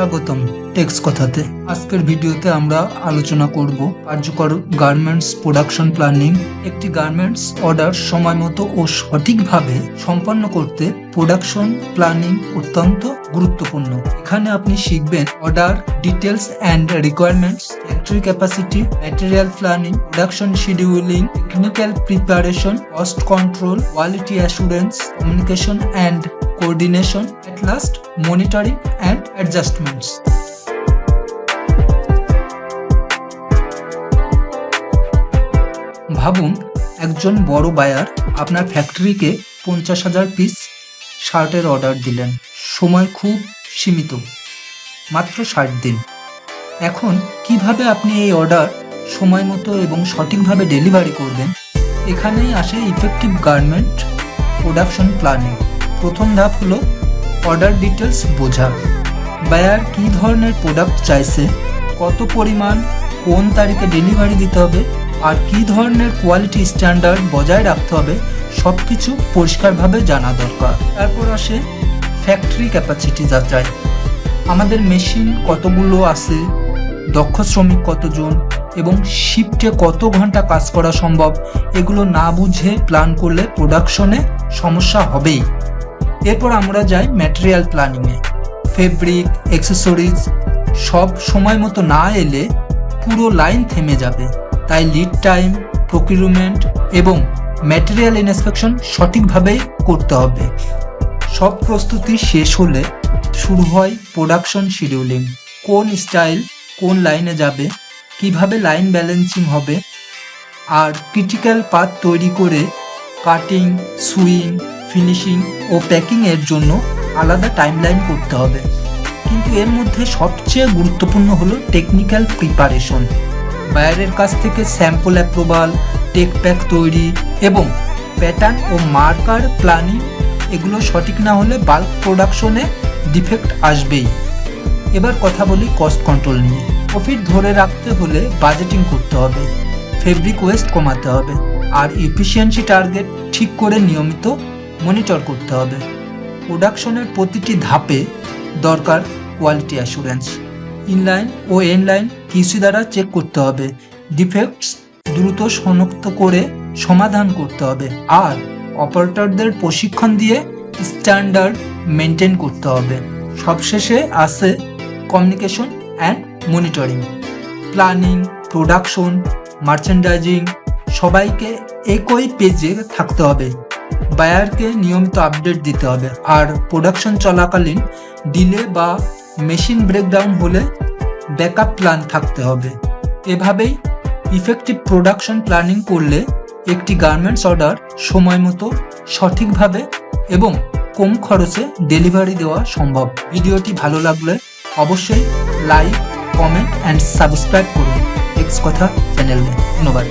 স্বাগতম টেক্স কথাতে। আজকের ভিডিওতে আমরা আলোচনা করব কার্যকর গার্মেন্টস প্রোডাকশন প্ল্যানিং একটি গার্মেন্টস অর্ডার সময় মতো ও সঠিকভাবে সম্পন্ন করতে প্রোডাকশন প্ল্যানিং অত্যন্ত গুরুত্বপূর্ণ। এখানে আপনি শিখবেন order details and requirements factory capacity material planning production scheduling technical preparation cost control quality assurance communication and coordination, at last monitoring and adjustments. ভাবুন একজন বড় বায়ার আপনার ফ্যাক্টরিকে পঞ্চাশ হাজার পিস শার্টের অর্ডার দিলেন। সময় খুব সীমিত মাত্র ষাট দিন। এখন কীভাবে আপনি এই অর্ডার সময় মতো এবং সঠিকভাবে ডেলিভারি করবেন? এখানেই আসে ইফেক্টিভ গার্মেন্ট প্রোডাকশন প্ল্যানিং প্রথম ধাপ হলো অর্ডার ডিটেলস বোঝা। বায়ার কী ধরনের প্রোডাক্ট চাইছে, কত পরিমাণ, কোন তারিখে ডেলিভারি দিতে হবে, আর কী ধরনের কোয়ালিটি স্ট্যান্ডার্ড বজায় রাখতে হবে সব কিছু পরিষ্কারভাবে জানা দরকার। তারপর আসে ফ্যাক্টরি ক্যাপাসিটি যাচাই। আমাদের মেশিন কতগুলো আছে, দক্ষ শ্রমিক কতজন, এবং শিফটে কত ঘণ্টা কাজ করা সম্ভব, এগুলো না বুঝে প্ল্যান করলে প্রোডাকশনে সমস্যা হবেই। এরপর আমরা যাই ম্যাটেরিয়াল প্ল্যানিংয়ে ফেব্রিক অ্যাক্সেসরিজ সব সময় মতো না এলে পুরো লাইন থেমে যাবে। তাই লিড টাইম প্রকিউরমেন্ট এবং ম্যাটেরিয়াল ইন্সপেকশন সঠিকভাবে করতে হবে। সব প্রস্তুতি শেষ হলে শুরু হয় প্রোডাকশন শিডিউলিং কোন স্টাইল কোন লাইনে যাবে, কীভাবে লাইন ব্যালেন্সিং হবে, আর ক্রিটিক্যাল পাথ তৈরি করে কাটিং সুইং ফিনিশিং ও প্যাকিংয়ের জন্য আলাদা টাইমলাইন করতে হবে। কিন্তু এর মধ্যে সবচেয়ে গুরুত্বপূর্ণ হলো টেকনিক্যাল প্রিপারেশন বায়ারের কাছ থেকে স্যাম্পল অ্যাপ্রুভাল টেক প্যাক তৈরি এবং প্যাটার্ন ও মার্কার প্ল্যানিং এগুলো সঠিক না হলে বাল্ক প্রোডাকশনে ডিফেক্ট আসবেই। এবার কথা বলি কস্ট কন্ট্রোল নিয়ে। প্রফিট ধরে রাখতে হলে বাজেটিং করতে হবে ফেব্রিক ওয়েস্ট কমাতে হবে, আর ইফিসিয়েন্সি টার্গেট ঠিক করে নিয়মিত মনিটর করতে হবে। প্রোডাকশনের প্রতিটি ধাপে দরকার কোয়ালিটি অ্যাসুরেন্স ইনলাইন ও এনলাইন কিসি দ্বারা চেক করতে হবে। ডিফেক্টস দ্রুত শনাক্ত করে সমাধান করতে হবে। আর অপারেটরদের প্রশিক্ষণ দিয়ে স্ট্যান্ডার্ড মেনটেন করতে হবে। সবশেষে আছে communication and monitoring planning production merchandising সবাইকে একই পেজে থাকতে হবে। বায়ারকে নিয়মিত আপডেট দিতে হবে। আর প্রোডাকশন চলাকালীন ডিলে বা মেশিন ব্রেকডাউন হলে ব্যাকআপ প্ল্যান থাকতে হবে। এভাবেই ইফেক্টিভ প্রোডাকশন প্ল্যানিং করলে একটি গার্মেন্টস অর্ডার সময় মতো সঠিকভাবে এবং কম খরচে ডেলিভারি দেওয়া সম্ভব। ভিডিওটি ভালো লাগলে অবশ্যই লাইক কমেন্ট অ্যান্ড সাবস্ক্রাইব করুন। এক্স কথা চ্যানেলে ধন্যবাদ।